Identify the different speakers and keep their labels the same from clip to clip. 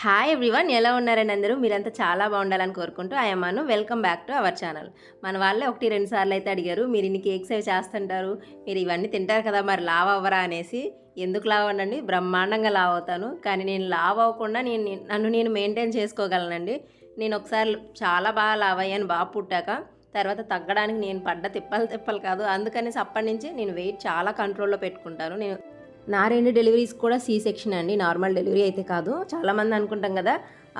Speaker 1: Hi everyone ఎలా ఉన్నారని అందరూ? మీరంతా చాలా బాగుండాలని కోరుకుంటూ ఆయమ్మను welcome back to our channel మన వాళ్ళే ఒకటి రెండు సార్లు అయితే అడిగారు మీరు ఇన్ని కేక్స్ అవి చేస్తుంటారు? మీరు ఇవన్నీ తింటారు కదా మరి లావ్ అవ్వరా? అనేసి. ఎందుకు లావ్ అనండి బ్రహ్మాండంగా లావ్ అవుతాను. కానీ నేను లావ్ అవ్వకుండా నేను నన్ను నేను మెయింటైన్ చేసుకోగలనండి. నేను ఒకసారి చాలా బాగా లావ్ అయ్యాను బాగా పుట్టాక. తర్వాత తగ్గడానికి నేను పడ్డ తిప్పలు తిప్పలు కాదు. అందుకనేసి అప్పటి నుంచి నేను వెయిట్ చాలా కంట్రోల్లో పెట్టుకుంటాను. నేను నా రెండు డెలివరీస్ కూడా సీ సెక్షన్ అండి నార్మల్ డెలివరీ అయితే కాదు. చాలామంది అనుకుంటాం కదా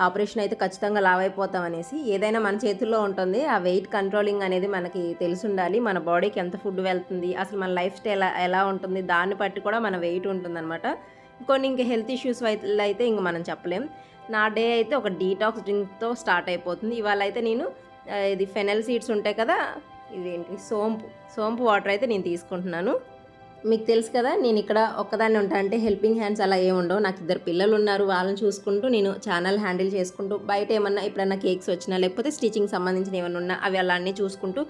Speaker 1: ఆపరేషన్ అయితే ఖచ్చితంగా లావ్ అయిపోతాం అనేసి. ఏదైనా మన చేతుల్లో ఉంటుంది ఆ వెయిట్ కంట్రోలింగ్ అనేది మనకి తెలిసి ఉండాలి మన బాడీకి ఎంత ఫుడ్ వెళ్తుంది అసలు మన లైఫ్ స్టైల్ ఎలా ఉంటుంది దాన్ని బట్టి కూడా మన వెయిట్ ఉంటుందన్నమాట. కొన్ని ఇంక హెల్త్ ఇష్యూస్ అయితే ఇంక మనం చెప్పలేం. నా డే అయితే ఒక డీటాక్స్ డ్రింక్తో స్టార్ట్ అయిపోతుంది. ఇవాళ అయితే నేను ఇది ఫెనల్ సీడ్స్ ఉంటాయి కదా ఇదేంటి సోంపు సోంపు వాటర్ అయితే నేను తీసుకుంటున్నాను. మీకు తెలుసు కదా నేను ఇక్కడ ఒక్కదాన్ని ఉంటాను అంటే హెల్పింగ్ హ్యాండ్స్ అలా ఏముండవు నాకు ఇద్దరు పిల్లలు ఉన్నారు. వాళ్ళని చూసుకుంటూ నేను ఛానల్ హ్యాండిల్ చేసుకుంటూ బయట ఏమన్నా ఎప్పుడన్నా కేక్స్ వచ్చినా లేకపోతే స్టిచింగ్ సంబంధించిన ఏమన్నా ఉన్నా అవి అలా అన్నీ చూసుకుంటూ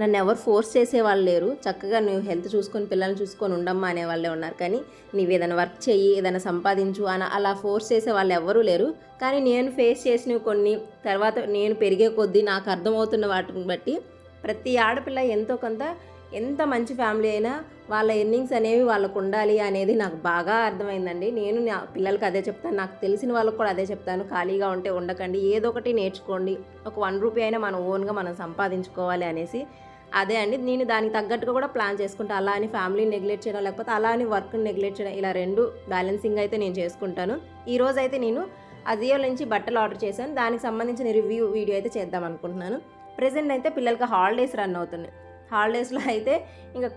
Speaker 1: నన్ను ఎవరు ఫోర్స్ చేసే వాళ్ళు లేరు. చక్కగా నువ్వు హెల్త్ చూసుకొని పిల్లల్ని చూసుకొని ఉండమ్మా అనే వాళ్ళే ఉన్నారు. కానీ నువ్వు ఏదైనా వర్క్ చెయ్యి ఏదైనా సంపాదించు అని అలా ఫోర్స్ చేసే వాళ్ళు ఎవరూ లేరు. కానీ నేను ఫేస్ చేసినవి కొన్ని తర్వాత నేను పెరిగే కొద్దీ నాకు అర్థమవుతున్న వాటిని బట్టి ప్రతి ఆడపిల్ల ఎంతో కొంత ఎంత మంచి ఫ్యామిలీ అయినా వాళ్ళ ఎర్నింగ్స్ అనేవి వాళ్ళకు ఉండాలి అనేది నాకు బాగా అర్థమైందండి. నేను నా పిల్లలకి అదే చెప్తాను. నాకు తెలిసిన వాళ్ళకి కూడా అదే చెప్తాను. ఖాళీగా ఉంటే ఉండకండి. ఏదో ఒకటి నేర్చుకోండి. ఒక వన్ రూపీ అయినా మనం ఓన్గా మనం సంపాదించుకోవాలి అనేసి అదే అండి. నేను దానికి తగ్గట్టుగా కూడా ప్లాన్ చేసుకుంటాను అలా అని ఫ్యామిలీని నెగ్లెక్ట్ చేయడం లేకపోతే అలా అని వర్క్ని నెగ్లెక్ట్ చేయడం ఇలా రెండు బ్యాలెన్సింగ్ అయితే నేను చేసుకుంటాను. ఈ అయితే నేను అజియో నుంచి బట్టలు ఆర్డర్ చేశాను. దానికి సంబంధించిన రివ్యూ వీడియో అయితే చేద్దాం అనుకుంటున్నాను. ప్రజెంట్ అయితే పిల్లలకి హాలిడేస్ రన్ అవుతున్నాయి. హాలిడేస్లో అయితే ఇంకా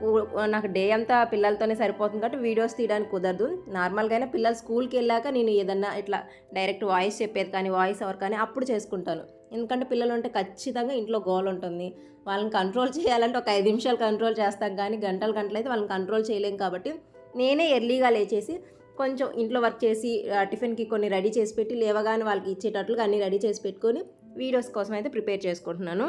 Speaker 1: నాకు డే అంతా పిల్లలతోనే సరిపోతుంది కాబట్టి వీడియోస్ తీయడానికి కుదరదు. నార్మల్గా అయినా పిల్లలు స్కూల్కి వెళ్ళాక నేను ఏదన్నా ఇట్లా డైరెక్ట్ వాయిస్ చెప్పేది కానీ వాయిస్ ఎవరు కానీ అప్పుడు చేసుకుంటాను. ఎందుకంటే పిల్లలు ఉంటే ఖచ్చితంగా ఇంట్లో గోల్ ఉంటుంది. వాళ్ళని కంట్రోల్ చేయాలంటే ఒక ఐదు నిమిషాలు కంట్రోల్ చేస్తాం కానీ గంటలు గంటలు అయితే వాళ్ళని కంట్రోల్ చేయలేం కాబట్టి నేనే ఎర్లీగా లేచేసి కొంచెం ఇంట్లో వర్క్ చేసి టిఫిన్కి కొన్ని రెడీ చేసి పెట్టి లేవగానే వాళ్ళకి ఇచ్చేటట్లుగా అన్నీ రెడీ చేసి పెట్టుకొని వీడియోస్ కోసం అయితే ప్రిపేర్ చేసుకుంటున్నాను.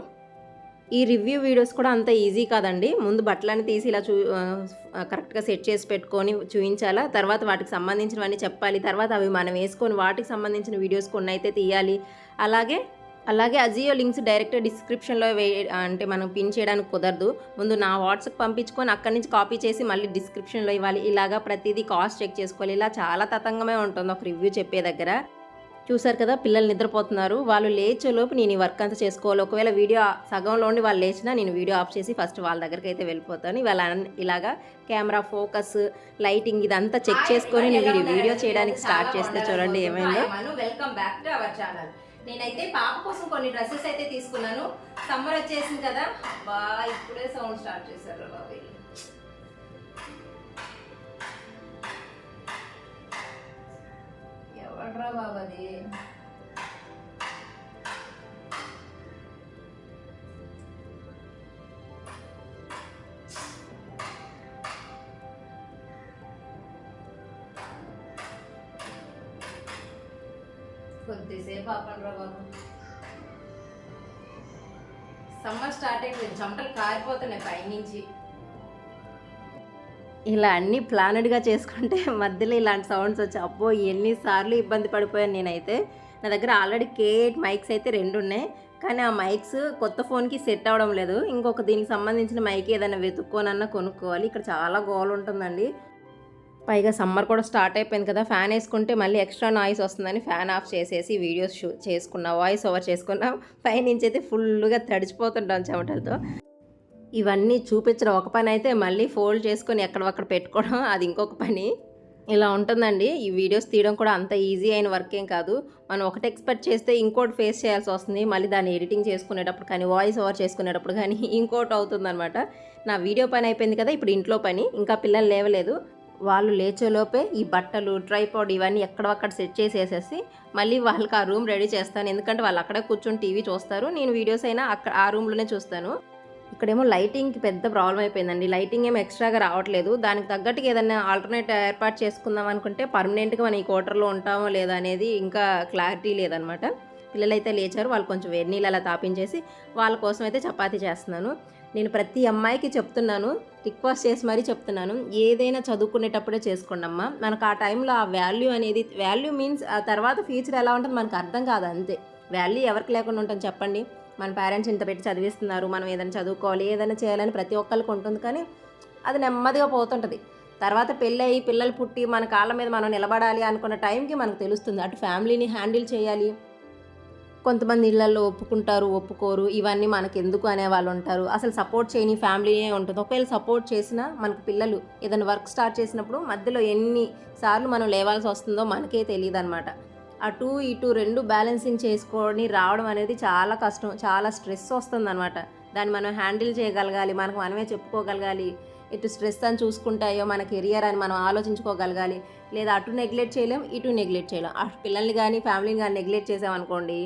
Speaker 1: ఈ రివ్యూ వీడియోస్ కూడా అంత ఈజీ కాదండి. ముందు బట్టలని తీసి ఇలా చూ కరెక్ట్గా సెట్ చేసి పెట్టుకొని చూపించాలా తర్వాత వాటికి సంబంధించినవన్నీ చెప్పాలి. తర్వాత అవి మనం వేసుకొని వాటికి సంబంధించిన వీడియోస్ కొన్ని అయితే తీయాలి. అలాగే అలాగే అజియో లింక్స్ డైరెక్ట్ డిస్క్రిప్షన్లో వే అంటే మనం పిన్ చేయడానికి కుదరదు. ముందు నా వాట్సాప్ పంపించుకొని అక్కడి నుంచి కాపీ చేసి మళ్ళీ డిస్క్రిప్షన్లో ఇవ్వాలి. ఇలాగా ప్రతిదీ కాస్ట్ చెక్ చేసుకోవాలి. ఇలా చాలా తతంగమే ఉంటుంది ఒక రివ్యూ చెప్పే దగ్గర. చూసారు కదా పిల్లలు నిద్రపోతున్నారు. వాళ్ళు లేచేలోపు నేను ఈ వర్క్ అంతా చేసుకోవాలి. ఒకవేళ వీడియో సగంలో ఉండి వాళ్ళు లేచినా నేను వీడియో ఆఫ్ చేసి ఫస్ట్ వాళ్ళ దగ్గరికి అయితే వెళ్ళిపోతాను. ఇవాళ ఇలాగా కెమెరా ఫోకస్ లైటింగ్ ఇదంతా చెక్ చేసుకొని నేను వీడియో చేయడానికి స్టార్ట్ చేస్తే చూడండి ఏమైందో. Welcome back to our channel నేనైతే పాప కోసం కొన్ని డ్రెస్సెస్ అయితే తీసుకున్నాను. సమ్మర్ వచ్చేసింది కదా. బా ఇప్పుడే సౌండ్ స్టార్ట్ చేశారు బాబు. వీళ్ళు. బాబు అది కొద్దిసేపు ఆపండ్రా బాబు సమ్మర్ స్టార్ట్ అయిపోయింది చెమటలు కారిపోతున్నాయి పైనుంచి ఇలా అన్ని ప్లానెడ్గా చేసుకుంటే మధ్యలో ఇలాంటి సౌండ్స్ వచ్చి అబ్బో ఎన్నిసార్లు ఇబ్బంది పడిపోయాను నేనైతే. నా దగ్గర ఆల్రెడీ కే ఎయిట్ మైక్స్ అయితే రెండు ఉన్నాయి కానీ ఆ మైక్స్ కొత్త ఫోన్కి సెట్ అవ్వడం లేదు. ఇంకొక దీనికి సంబంధించిన మైక్ ఏదైనా వెతుక్కోనన్నా కొనుక్కోవాలి. ఇక్కడ చాలా గోల్ ఉంటుందండి. పైగా సమ్మర్ కూడా స్టార్ట్ అయిపోయింది కదా. ఫ్యాన్ వేసుకుంటే మళ్ళీ ఎక్స్ట్రా నాయిస్ వస్తుందని ఫ్యాన్ ఆఫ్ చేసేసి వీడియోస్ షూ చేసుకున్నా వాయిస్ ఓవర్ చేసుకున్నా పైనుంచి అయితే ఫుల్గా తడిచిపోతుంటాం చెమటలతో. ఇవన్నీ చూపించడం ఒక పని అయితే మళ్ళీ ఫోల్డ్ చేసుకొని ఎక్కడొక్కడ పెట్టుకోవడం అది ఇంకొక పని. ఇలా ఉంటుందండి. ఈ వీడియోస్ తీయడం కూడా అంత ఈజీ అయిన వర్క్ ఏం కాదు. మనం ఒకటి ఎక్స్పెక్ట్ చేస్తే ఇంకోటి ఫేస్ చేయాల్సి వస్తుంది. మళ్ళీ దాన్ని ఎడిటింగ్ చేసుకునేటప్పుడు కానీ వాయిస్ ఓవర్ చేసుకునేటప్పుడు కానీ ఇంకోటి అవుతుందన్నమాట. నా వీడియో పని అయిపోయింది కదా ఇప్పుడు ఇంట్లో పని. ఇంకా పిల్లలు లేవలేదు. వాళ్ళు లేచేలోపే ఈ బట్టలు ట్రైపాడ్ ఇవన్నీ ఎక్కడొక్కడ సెట్ చేసేసేసి మళ్ళీ వాళ్ళకి ఆ రూమ్ రెడీ చేస్తాను. ఎందుకంటే వాళ్ళు అక్కడే కూర్చొని టీవీ చూస్తారు. నేను వీడియోస్ అయినా అక్కడ ఆ రూమ్లోనే చూస్తాను. ఇక్కడేమో లైటింగ్కి పెద్ద ప్రాబ్లం అయిపోయిందండి. లైటింగ్ ఏమి ఎక్స్ట్రాగా రావట్లేదు. దానికి తగ్గట్టుగా ఏదైనా ఆల్టర్నేట్ ఏర్పాటు చేసుకుందాం అనుకుంటే పర్మనెంట్గా మనం ఈ క్వార్టర్లో ఉంటామో లేదా అనేది ఇంకా క్లారిటీ లేదనమాట. పిల్లలైతే లేచారు. వాళ్ళు కొంచెం వేడి నీళ్ళు అలా తాపించేసి వాళ్ళ కోసం అయితే చపాతీ చేస్తున్నాను. నేను ప్రతి అమ్మాయికి చెప్తున్నాను. రిక్వెస్ట్ చేసి మరీ చెప్తున్నాను. ఏదైనా చదువుకునేటప్పుడే చేసుకోండి అమ్మా. మనకు ఆ టైంలో ఆ వాల్యూ అనేది వాల్యూ మీన్స్ ఆ తర్వాత ఫ్యూచర్ ఎలా ఉంటుంది మనకు అర్థం కాదు అంతే. వాల్యూ ఎవరికి లేకుండా ఉంటుంది చెప్పండి. మన పేరెంట్స్ ఇంత పెట్టి చదివిస్తున్నారు మనం ఏదైనా చదువుకోవాలి ఏదైనా చేయాలని ప్రతి ఒక్కరికి ఉంటుంది. కానీ అది నెమ్మదిగా పోతుంటుంది. తర్వాత పెళ్ళి అయ్యి పిల్లలు పుట్టి మన కాళ్ళ మీద మనం నిలబడాలి అనుకున్న టైంకి మనకు తెలుస్తుంది. అటు ఫ్యామిలీని హ్యాండిల్ చేయాలి. కొంతమంది ఇళ్ళలో ఒప్పుకుంటారు ఒప్పుకోరు. ఇవన్నీ మనకి ఎందుకు అనే వాళ్ళు ఉంటారు. అసలు సపోర్ట్ చేయని ఫ్యామిలీనే ఉంటుంది. ఒకవేళ సపోర్ట్ చేసినా మనకు పిల్లలు ఏదైనా వర్క్ స్టార్ట్ చేసినప్పుడు మధ్యలో ఎన్ని సార్లు మనం లేవాల్సి వస్తుందో మనకే తెలియదు అనమాట అటు ఇటు రెండు బ్యాలెన్సింగ్ చేసుకొని రావడం అనేది చాలా కష్టం చాలా స్ట్రెస్ వస్తుంది అనమాట దాన్ని మనం హ్యాండిల్ చేయగలగాలి మనకు మనమే చెప్పుకోగలగాలి. ఇటు స్ట్రెస్ అని చూసుకుంటాయో మన కెరియర్ అని మనం ఆలోచించుకోగలగాలి. లేదా అటు నెగ్లెక్ట్ చేయలేం ఇటు నెగ్లెక్ట్ చేయలేం. అటు పిల్లల్ని కానీ ఫ్యామిలీని కానీ నెగ్లెక్ట్ చేసామనుకోండి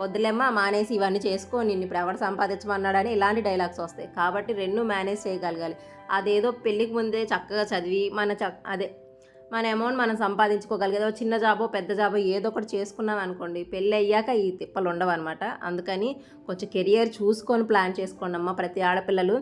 Speaker 1: వద్దులేమ్మా మానేసి ఇవన్నీ చేసుకో నిన్ను ఇప్పుడు ఎవరు సంపాదించమన్నాడని ఇలాంటి డైలాగ్స్ వస్తాయి. కాబట్టి రెండు మేనేజ్ చేయగలగాలి. అదేదో పెళ్ళికి ముందే చక్కగా చదివి మన చ అదే మన అమౌంట్ మనం సంపాదించుకోగలిగేదో. చిన్న జాబో పెద్ద జాబో ఏదో ఒకటి చేసుకున్నాం అనుకోండి పెళ్ళి అయ్యాక ఈ తిప్పలు ఉండవు అనమాట అందుకని కొంచెం కెరియర్ చూసుకొని ప్లాన్ చేసుకోండి అమ్మ. ప్రతి ఆడపిల్లలు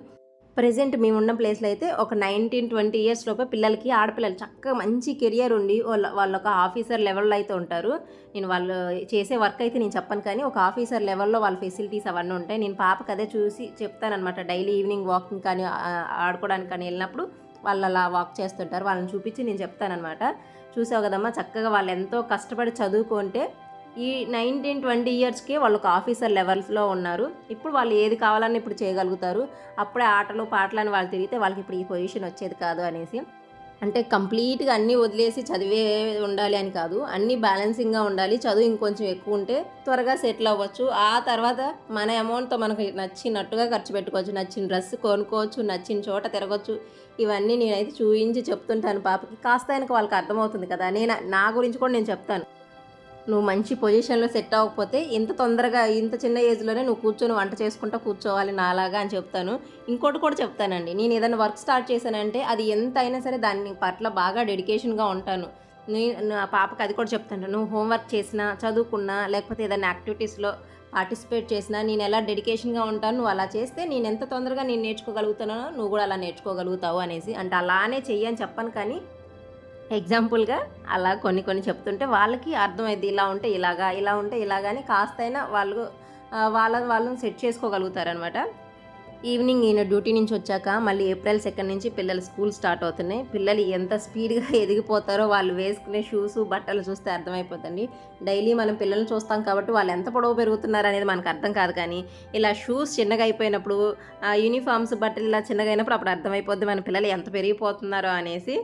Speaker 1: ప్రజెంట్ మేము ఉన్న ప్లేస్లో అయితే ఒక నైన్టీన్ ట్వంటీ ఇయర్స్ లోపే పిల్లలకి ఆడపిల్లలు చక్కగా మంచి కెరియర్ ఉండి వాళ్ళ వాళ్ళు ఒక ఆఫీసర్ లెవెల్లో అయితే ఉంటారు. నేను వాళ్ళు చేసే వర్క్ అయితే నేను చెప్పను కానీ ఒక ఆఫీసర్ లెవెల్లో వాళ్ళ ఫెసిలిటీస్ అవన్నీ ఉంటాయి. నేను పాపకి అదే చూసి చెప్తానమాట డైలీ ఈవినింగ్ వాకింగ్ కానీ ఆడుకోవడానికి కానీ వెళ్ళినప్పుడు వాళ్ళు అలా వాక్ చేస్తుంటారు. వాళ్ళని చూపించి నేను చెప్తానమాట చూసావు కదమ్మా చక్కగా వాళ్ళు ఎంతో కష్టపడి చదువుకుంటే ఈ నైన్టీన్ ట్వంటీ ఇయర్స్కే వాళ్ళు ఒక ఆఫీసర్ లెవెల్స్లో ఉన్నారు. ఇప్పుడు వాళ్ళు ఏది కావాలన్నా ఇప్పుడు చేయగలుగుతారు. అప్పుడే ఆటలు పాటలు అని వాళ్ళు తిరిగితే వాళ్ళకి ఇప్పుడు ఈ పొజిషన్ వచ్చేది కాదు అనేసి. అంటే కంప్లీట్గా అన్నీ వదిలేసి చదివే ఉండాలి అని కాదు అన్నీ బ్యాలెన్సింగ్గా ఉండాలి. చదువు ఇంకొంచెం ఎక్కువ ఉంటే త్వరగా సెటిల్ అవ్వచ్చు. ఆ తర్వాత మన అమౌంట్తో మనకు నచ్చినట్టుగా ఖర్చు పెట్టుకోవచ్చు. నచ్చిన డ్రెస్ కొనుక్కోవచ్చు నచ్చిన చోట తిరగచ్చు. ఇవన్నీ నేనైతే చూపించి చెప్తుంటాను పాపకి. కాస్త ఆయనకు వాళ్ళకి అర్థమవుతుంది కదా. నేను నా గురించి కూడా నేను చెప్తాను. నువ్వు మంచి పొజిషన్లో సెట్ అవ్వకపోతే ఇంత తొందరగా ఇంత చిన్న ఏజ్లోనే నువ్వు కూర్చొని వంట చేసుకుంటా కూర్చోవాలి నాలాగా అని చెప్తాను. ఇంకోటి కూడా చెప్తానండి. నేను ఏదైనా వర్క్ స్టార్ట్ చేశానంటే అది ఎంత అయినా సరే దాని పట్ల బాగా డెడికేషన్గా ఉంటాను. నేను నా పాపకి అది కూడా చెప్తాను. నువ్వు హోంవర్క్ చేసినా చదువుకున్నా లేకపోతే ఏదైనా యాక్టివిటీస్లో పార్టిసిపేట్ చేసినా నేను ఎలా డెడికేషన్గా ఉంటాను నువ్వు అలా చేస్తే నేను ఎంత తొందరగా నేను నేర్చుకోగలుగుతానో నువ్వు కూడా అలా నేర్చుకోగలుగుతావు అనేసి. అంటే అలానే చెయ్యి అని చెప్పను కానీ ఎగ్జాంపుల్గా అలా కొన్ని కొన్ని చెప్తుంటే వాళ్ళకి అర్థమైంది ఇలా ఉంటే ఇలాగా ఇలా ఉంటే ఇలాగా అని కాస్తైనా వాళ్ళు వాళ్ళ వాళ్ళని సెట్ చేసుకోగలుగుతారనమాట ఈవినింగ్ ఈయన డ్యూటీ నుంచి వచ్చాక మళ్ళీ ఏప్రిల్ సెకండ్ నుంచి పిల్లలు స్కూల్ స్టార్ట్ అవుతున్నాయి. పిల్లలు ఎంత స్పీడ్గా ఎదిగిపోతారో వాళ్ళు వేసుకునే షూస్ బట్టలు చూస్తే అర్థమైపోతుంది డైలీ మనం పిల్లల్ని చూస్తాం కాబట్టి వాళ్ళు ఎంత పొడవు పెరుగుతున్నారు అనేది మనకు అర్థం కాదు కానీ ఇలా షూస్ చిన్నగా అయిపోయినప్పుడు యూనిఫామ్స్ బట్టలు ఇలా చిన్నగా అయినప్పుడు అప్పుడు అర్థమైపోద్ది మన పిల్లలు ఎంత పెరిగిపోతున్నారో అనేసి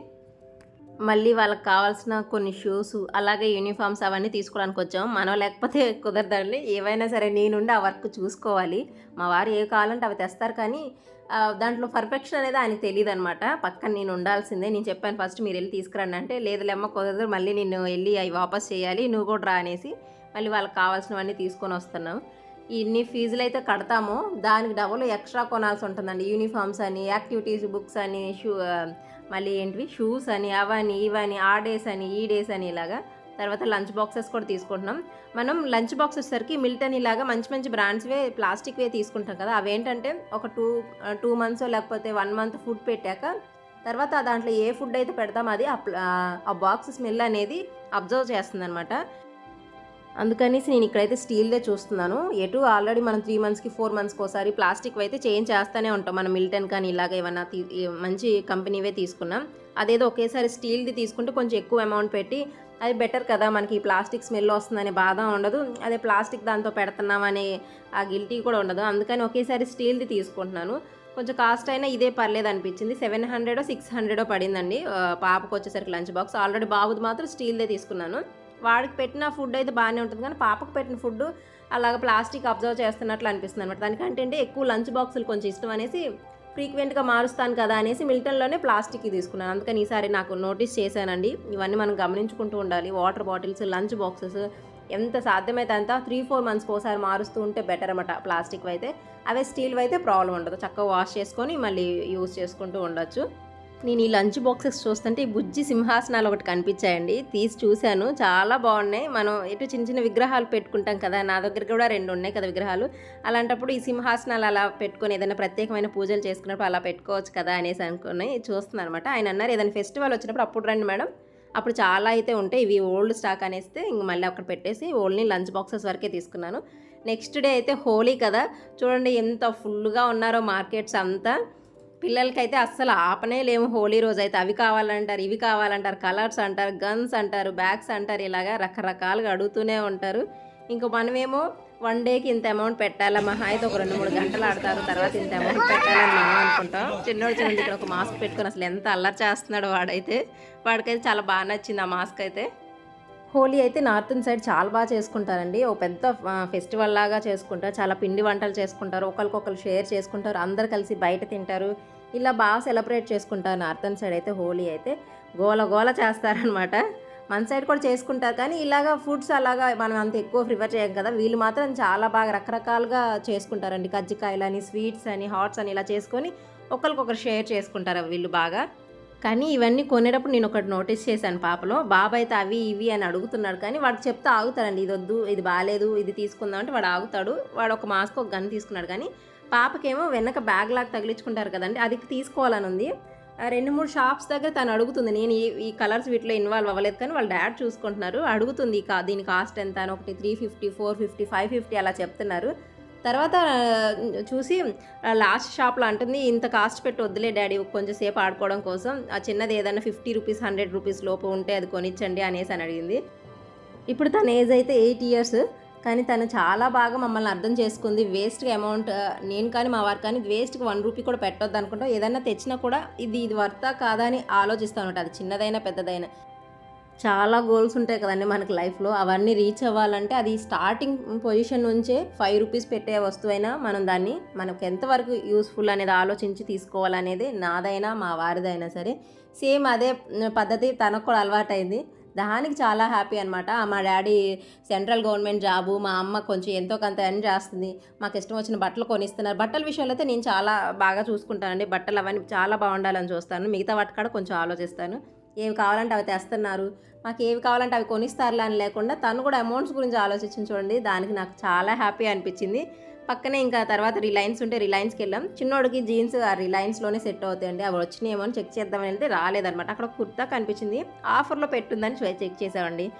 Speaker 1: మళ్ళీ వాళ్ళకి కావాల్సిన కొన్ని షూస్ అలాగే యూనిఫామ్స్ అవన్నీ తీసుకోవడానికి వచ్చాం మనం లేకపోతే కుదరదండి. ఏవైనా సరే నేనుండి ఆ వర్క్ చూసుకోవాలి. మా వారు ఏ కావాలంటే అవి తెస్తారు కానీ దాంట్లో పర్ఫెక్షన్ అనేది ఆయనకు తెలియదు అనమాట పక్కన నేను ఉండాల్సిందే. నేను చెప్పాను ఫస్ట్ మీరు వెళ్ళి తీసుకురండి అంటే లేదులేమ్మ కుదరదు. మళ్ళీ నేను వెళ్ళి అవి వాపస్ చేయాలి నువ్వు కూడా రా అనేసి మళ్ళీ వాళ్ళకి కావాల్సినవన్నీ తీసుకొని వస్తున్నాం. ఇన్ని ఫీజులు అయితే కడతామో. దానికి డబుల్ ఎక్స్ట్రా కొనాల్సి ఉంటుందండి. యూనిఫామ్స్ అని యాక్టివిటీస్ బుక్స్ అని షూ మళ్ళీ ఏంటివి? షూస్ అని అవని ఇవని ఆ డేస్ అని ఈ డేస్ అని ఇలాగా. తర్వాత లంచ్ బాక్సెస్ కూడా తీసుకుంటున్నాం. మనం లంచ్ బాక్స్ వచ్చేసరికి మిల్టన్ ఇలాగా మంచి మంచి బ్రాండ్స్వే ప్లాస్టిక్వే తీసుకుంటాం కదా. అవేంటంటే ఒక టూ టూ మంత్స్ లేకపోతే వన్ మంత్ ఫుడ్ పెట్టాక తర్వాత దాంట్లో ఏ ఫుడ్ అయితే పెడతామో అది ఆ బాక్స్ స్మెల్ అనేది అబ్జర్వ్ చేస్తుంది అనమాట అందుకనేసి నేను ఇక్కడైతే స్టీల్దే చూస్తున్నాను. ఎటు ఆల్రెడీ మనం త్రీ మంత్స్కి ఫోర్ మంత్స్కి ఒకసారి ప్లాస్టిక్ అయితే చేంజ్ చేస్తూనే ఉంటాం. మనం మిల్టన్ కానీ ఇలాగ ఏమన్నా తీ మంచి కంపెనీవే తీసుకున్నాం. అదేదో ఒకేసారి స్టీల్ది తీసుకుంటే కొంచెం ఎక్కువ అమౌంట్ పెట్టి అది బెటర్ కదా మనకి ఈ ప్లాస్టిక్ స్మెల్ వస్తుందనే బాధ ఉండదు. అదే ప్లాస్టిక్ దాంతో పెడుతున్నాం అనే ఆ గిల్టీ కూడా ఉండదు. అందుకని ఒకేసారి స్టీల్ది తీసుకుంటున్నాను. కొంచెం కాస్ట్ అయినా ఇదే పర్లేదు అనిపించింది. సెవెన్ హండ్రెడో సిక్స్ హండ్రెడో పడిందండి. పాపకు వచ్చేసరికి లంచ్ బాక్స్ ఆల్రెడీ బాబుది మాత్రం స్టీల్దే తీసుకున్నాను. వాడికి పెట్టిన ఫుడ్ అయితే బాగానే ఉంటుంది. కానీ పాపకు పెట్టిన ఫుడ్ అలాగ ప్లాస్టిక్ అబ్జర్వ్ చేస్తున్నట్లు అనిపిస్తుంది అనమాట దానికంటే అంటే ఎక్కువ లంచ్ బాక్సులు కొంచెం ఇష్టం అనేసి ఫ్రీక్వెంట్గా మారుస్తాను కదా అనేసి మిల్టన్లోనే ప్లాస్టిక్ తీసుకున్నాను. అందుకని ఈసారి నాకు నోటీస్ చేశానండి. ఇవన్నీ మనం గమనించుకుంటూ ఉండాలి. వాటర్ బాటిల్స్ లంచ్ బాక్సెస్ ఎంత సాధ్యమైతే అంత త్రీ ఫోర్ మంత్స్కి ఒకసారి మారుస్తూ ఉంటే బెటర్ అనమాట ప్లాస్టిక్ అయితే. అవే స్టీల్ అయితే ప్రాబ్లం ఉండదు. చక్కగా వాష్ చేసుకొని మళ్ళీ యూస్ చేసుకుంటూ ఉండొచ్చు. నేను ఈ లంచ్ బాక్సెస్ చూస్తుంటే ఈ బుజ్జి సింహాసనాలు ఒకటి కనిపించాయండి. తీసి చూశాను. చాలా బాగున్నాయి. మనం ఎటు చిన్న చిన్న విగ్రహాలు పెట్టుకుంటాం కదా నా దగ్గర కూడా రెండు ఉన్నాయి కదా విగ్రహాలు. అలాంటప్పుడు ఈ సింహాసనాలు అలా పెట్టుకొని ఏదైనా ప్రత్యేకమైన పూజలు చేసుకున్నప్పుడు అలా పెట్టుకోవచ్చు కదా అనేసి అనుకుని చూస్తున్నాను అనమాట ఆయన అన్నారు ఏదైనా ఫెస్టివల్ వచ్చినప్పుడు అప్పుడు రండి మేడం. అప్పుడు చాలా అయితే ఉంటాయి. ఇవి ఓల్డ్ స్టాక్ అనేస్తే ఇంక మళ్ళీ అక్కడ పెట్టేసి ఓన్లీ లంచ్ బాక్సెస్ వరకే తీసుకున్నాను. నెక్స్ట్ డే అయితే హోలీ కదా. చూడండి ఎంత ఫుల్గా ఉన్నారో మార్కెట్స్ అంతా. పిల్లలకైతే అస్సలు ఆపనే లేము హోలీ రోజు అయితే అవి కావాలంటారు ఇవి కావాలంటారు కలర్స్ అంటారు గన్స్ అంటారు బ్యాగ్స్ అంటారు ఇలాగా రకరకాలుగా అడుగుతూనే ఉంటారు. ఇంక మనమేమో వన్ డేకి ఇంత అమౌంట్ పెట్టాలా మహా? అయితే ఒక రెండు మూడు గంటలు ఆడతారు తర్వాత ఇంత అమౌంట్ పెట్టాలని మనం అనుకుంటాం. చిన్నోడు చిన్న ఇక్కడ ఒక మాస్క్ పెట్టుకొని అసలు ఎంత అల్లరి చేస్తున్నాడు వాడైతే. వాడికైతే చాలా బాగా నచ్చింది ఆ మాస్క్ అయితే. హోలీ అయితే నార్థన్ సైడ్ చాలా బాగా చేసుకుంటారండి. ఓ పెద్ద ఫెస్టివల్ లాగా చేసుకుంటారు. చాలా పిండి వంటలు చేసుకుంటారు. ఒకరికొకరు షేర్ చేసుకుంటారు. అందరు కలిసి బయట తింటారు. ఇలా బాగా సెలబ్రేట్ చేసుకుంటారు నార్థన్ సైడ్ అయితే హోలీ అయితే. గోల గోల చేస్తారనమాట మన సైడ్ కూడా చేసుకుంటారు. కానీ ఇలాగ ఫుడ్స్ అలాగా మనం అంత ఎక్కువ ప్రిఫర్ చేయం కదా. వీళ్ళు మాత్రం చాలా బాగా రకరకాలుగా చేసుకుంటారండి. కజ్జికాయలు అని స్వీట్స్ అని హాట్స్ అని ఇలా చేసుకొని ఒకరికొకరు షేర్ చేసుకుంటారు వీళ్ళు బాగా. కానీ ఇవన్నీ కొనేటప్పుడు నేను ఒకటి నోటీస్ చేశాను పాపలో బాబు అయితే అవి ఇవి అని అడుగుతున్నాడు. కానీ వాడు చెప్తే ఆగుతాడండి ఇది వద్దు ఇది బాగాలేదు ఇది తీసుకుందాం అంటే వాడు ఆగుతాడు. వాడు ఒక మాస్క్ ఒక గన్ తీసుకున్నాడు. కానీ పాపకేమో వెనక బ్యాగ్ లాగా తగిలించుకుంటారు కదండి అది తీసుకోవాలని ఉంది. రెండు మూడు షాప్స్ దగ్గర తను అడుగుతుంది నేను ఈ కలర్స్ వీటిలో ఇన్వాల్వ్ అవ్వలేదు కానీ వాళ్ళ డాడ్ చూసుకుంటున్నారు అడుగుతుంది కా దీని కాస్ట్ ఎంత అని ఒకటి three fifty four fifty five fifty అలా చెప్తున్నారు. తర్వాత చూసి లాస్ట్ షాప్లో అంటుంది ఇంత కాస్ట్ పెట్టి వద్దులే డాడీ కొంచెం సేపు ఆడుకోవడం కోసం. ఆ చిన్నది ఏదైనా ఫిఫ్టీ రూపీస్ హండ్రెడ్ రూపీస్ లోపు ఉంటే అది కొనిచ్చండి అనేసి అని అడిగింది. ఇప్పుడు తన ఏజ్ అయితే ఎయిట్ ఇయర్స్ కానీ తను చాలా బాగా మమ్మల్ని అర్థం చేసుకుంది. వేస్ట్గా అమౌంట్ నేను కానీ మా వారు కానీ వేస్ట్కి వన్ రూపీ కూడా పెట్టొద్దు అనుకుంటాం ఏదైనా తెచ్చినా కూడా ఇది ఇది వర్తా కాదా అని ఆలోచిస్తూ ఉంటాం అది చిన్నదైనా పెద్దదైనా. చాలా గోల్స్ ఉంటాయి కదండి మనకి లైఫ్లో. అవన్నీ రీచ్ అవ్వాలంటే అది స్టార్టింగ్ పొజిషన్ నుంచే ఫైవ్ రూపీస్ పెట్టే వస్తువైనా మనం దాన్ని మనకు ఎంతవరకు యూస్ఫుల్ అనేది ఆలోచించి తీసుకోవాలనేది నాదైనా మా వారిదైనా సరే. సేమ్ అదే పద్ధతి తనకు కూడా అలవాటైంది. దానికి చాలా హ్యాపీ అనమాట మా డాడీ సెంట్రల్ గవర్నమెంట్ జాబు మా అమ్మ కొంచెం ఎంతో కొంత ఎర్న్ చేస్తుంది. మాకు ఇష్టం వచ్చిన బట్టలు కొనిస్తున్నారు. బట్టల విషయంలో అయితే నేను చాలా బాగా చూసుకుంటానండి. బట్టలు అవన్నీ చాలా బాగుండాలని చూస్తాను. మిగతా వాటి కూడా కొంచెం ఆలోచిస్తాను. ఏవి కావాలంటే అవి తెస్తున్నారు. మాకు ఏవి కావాలంటే అవి కొనిస్తారులే అని లేకుండా తను కూడా అమౌంట్స్ గురించి ఆలోచించి చూడండి. దానికి నాకు చాలా హ్యాపీ అనిపించింది. పక్కనే ఇంకా తర్వాత రిలయన్స్ ఉంటే రిలయన్స్కి వెళ్ళాం. చిన్నోడికి జీన్స్ ఆ రిలయన్స్లోనే సెట్ అవుతాయండి. అవి వచ్చినాయేమో అని చెక్ చేద్దామని వెళ్తే రాలేదనమాట అక్కడ కుర్తా కనిపించింది. ఆఫర్లో పెట్టుందని చెక్ చేసామండి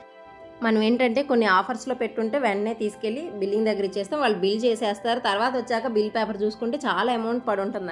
Speaker 1: మనం ఏంటంటే కొన్ని ఆఫర్స్లో పెట్టుంటే వెంటనే తీసుకెళ్ళి బిల్లింగ్ దగ్గర ఇచ్చేస్తాం. వాళ్ళు బిల్ చేసేస్తారు. తర్వాత వచ్చాక బిల్ పేపర్ చూసుకుంటే చాలా అమౌంట్ పడి ఉంటుంది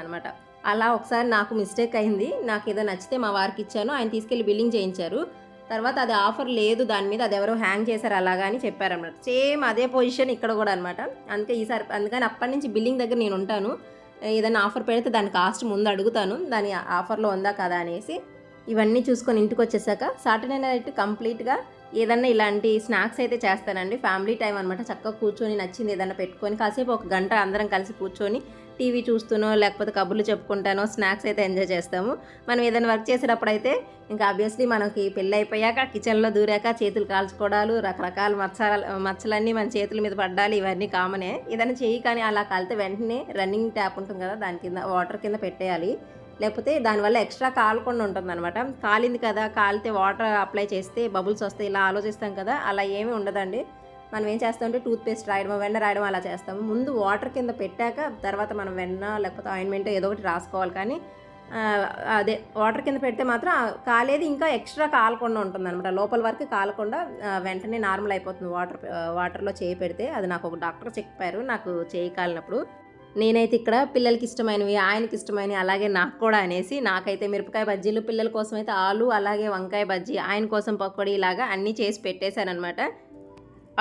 Speaker 1: అలా ఒకసారి నాకు మిస్టేక్ అయింది. నాకు ఏదో నచ్చితే మా వారికి ఇచ్చాను. ఆయన తీసుకెళ్ళి బిల్లింగ్ చేయించారు. తర్వాత అది ఆఫర్ లేదు. దాని మీద అది ఎవరో హ్యాంగ్ చేశారు అలాగా అని చెప్పారన్నమాట. సేమ్ అదే పొజిషన్ ఇక్కడ కూడా అనమాట అందుకే ఈసారి అందుకని అప్పటి నుంచి బిల్లింగ్ దగ్గర నేను ఉంటాను. ఏదైనా ఆఫర్ పెడితే దాని కాస్ట్ ముందు అడుగుతాను. దాని ఆఫర్లో ఉందా కదా అనేసి ఇవన్నీ చూసుకొని ఇంటికి వచ్చేసాక సాటర్డే నైట్ కంప్లీట్గా ఏదన్నా ఇలాంటి స్నాక్స్ అయితే చేస్తానండి. ఫ్యామిలీ టైం అనమాట చక్కగా కూర్చొని నచ్చింది ఏదన్నా పెట్టుకొని కాసేపు ఒక గంట అందరం కలిసి కూర్చొని టీవీ చూస్తూనో లేకపోతే కబుర్లు చెప్పుకుంటానో స్నాక్స్ అయితే ఎంజాయ్ చేస్తాము. మనం ఏదైనా వర్క్ చేసేటప్పుడు అయితే ఇంకా ఆబ్వియస్లీ మనకి పెళ్ళి అయిపోయాక కిచెన్లో దూరాక చేతులు కాల్చుకోవడాలు రకరకాల మచ్చల మచ్చలన్నీ మన చేతుల మీద పడ్డాలి ఇవన్నీ కామనే. ఏదైనా చేయి కానీ అలా కాలితే వెంటనే రన్నింగ్ ట్యాప్ ఉంటుంది కదా దాని కింద వాటర్ కింద పెట్టేయాలి. లేకపోతే దానివల్ల ఎక్స్ట్రా కాలకుండా ఉంటుంది అనమాట కాలింది కదా కాలితే వాటర్ అప్లై చేస్తే బబుల్స్ వస్తాయి ఇలా ఆలోచిస్తాం కదా అలా ఏమీ ఉండదండి. మనం ఏం చేస్తామంటే టూత్పేస్ట్ రాయడం వెన్న రాయడం అలా చేస్తాము. ముందు వాటర్ కింద పెట్టాక తర్వాత మనం వెన్న లేకపోతే ఆయింట్మెంట్ ఏదో ఒకటి రాసుకోవాలి. కానీ అదే వాటర్ కింద పెడితే మాత్రం కాలేది ఇంకా ఎక్స్ట్రా కాలకుండా ఉంటుంది అనమాట లోపల వరకు కాలకుండా వెంటనే నార్మల్ అయిపోతుంది వాటర్ వాటర్లో చేయి పెడితే. అది నాకు ఒక డాక్టర్ చెప్పారు నాకు చేయి కాలినప్పుడు. నేనైతే ఇక్కడ పిల్లలకి ఇష్టమైనవి ఆయనకి ఇష్టమైనవి అలాగే నాకు కూడా అనేసి నాకైతే మిరపకాయ బజ్జీలు పిల్లల కోసం అయితే ఆలు అలాగే వంకాయ బజ్జీ ఆయన కోసం పకోడీ ఇలాగా అన్నీ చేసి పెట్టేశాను అనమాట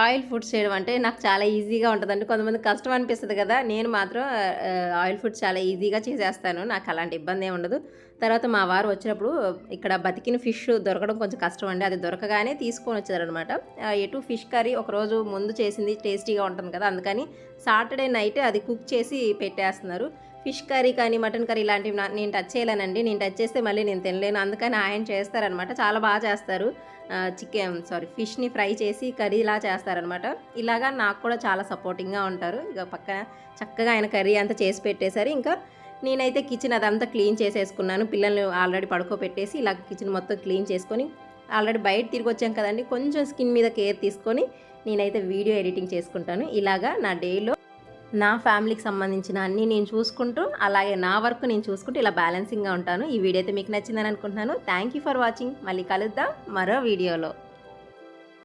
Speaker 1: ఆయిల్ ఫుడ్స్ చేయడం అంటే నాకు చాలా ఈజీగా ఉంటుందండి. కొంతమంది కష్టం అనిపిస్తుంది కదా నేను మాత్రం ఆయిల్ ఫుడ్స్ చాలా ఈజీగా చేసేస్తాను. నాకు అలాంటి ఇబ్బంది ఏమి ఉండదు. తర్వాత మా వారు వచ్చినప్పుడు ఇక్కడ బతికిన ఫిష్ దొరకడం కొంచెం కష్టం అండి. అది దొరకగానే తీసుకొని వచ్చారనమాట ఎటు ఫిష్ కర్రీ ఒకరోజు ముందు చేసింది టేస్టీగా ఉంటుంది కదా అందుకని సాటర్డే నైట్ అది కుక్ చేసి పెట్టేస్తున్నారు. ఫిష్ కర్రీ కానీ మటన్ కర్రీ ఇలాంటివి నేను టచ్ చేయలేనండి. నేను టచ్ చేస్తే మళ్ళీ నేను తినలేను. అందుకని ఆయన చేస్తారనమాట. చాలా బాగా చేస్తారు. చికెన్ సారీ ఫిష్ని ఫ్రై చేసి కర్రీలా చేస్తారనమాట. ఇలాగా నాకు కూడా చాలా సపోర్టింగ్గా ఉంటారు. ఇక పక్కన చక్కగా ఆయన కర్రీ అంతా చేసి పెట్టేశారు. ఇంకా నేనైతే కిచెన్ అదంతా క్లీన్ చేసేసుకున్నాను. పిల్లల్ని ఆల్రెడీ పడుకోబెట్టేసి ఇలా కిచెన్ మొత్తం క్లీన్ చేసుకొని ఆల్రెడీ బయట తిరిగి వచ్చాం కదండి. కొంచెం స్కిన్ మీద కేర్ తీసుకొని నేనైతే వీడియో ఎడిటింగ్ చేసుకుంటాను. ఇలాగా నా డేలో నా ఫ్యామిలీకి సంబంధించిన అన్నీ నేను చూసుకుంటూ అలాగే నా వర్క్ నేను చూసుకుంటూ ఇలా బ్యాలెన్సింగ్గా ఉంటాను. ఈ వీడియో అయితే మీకు నచ్చిందని అనుకుంటున్నాను. థ్యాంక్ యూ ఫర్ వాచింగ్ మళ్ళీ కలుద్దాం మరో వీడియోలో.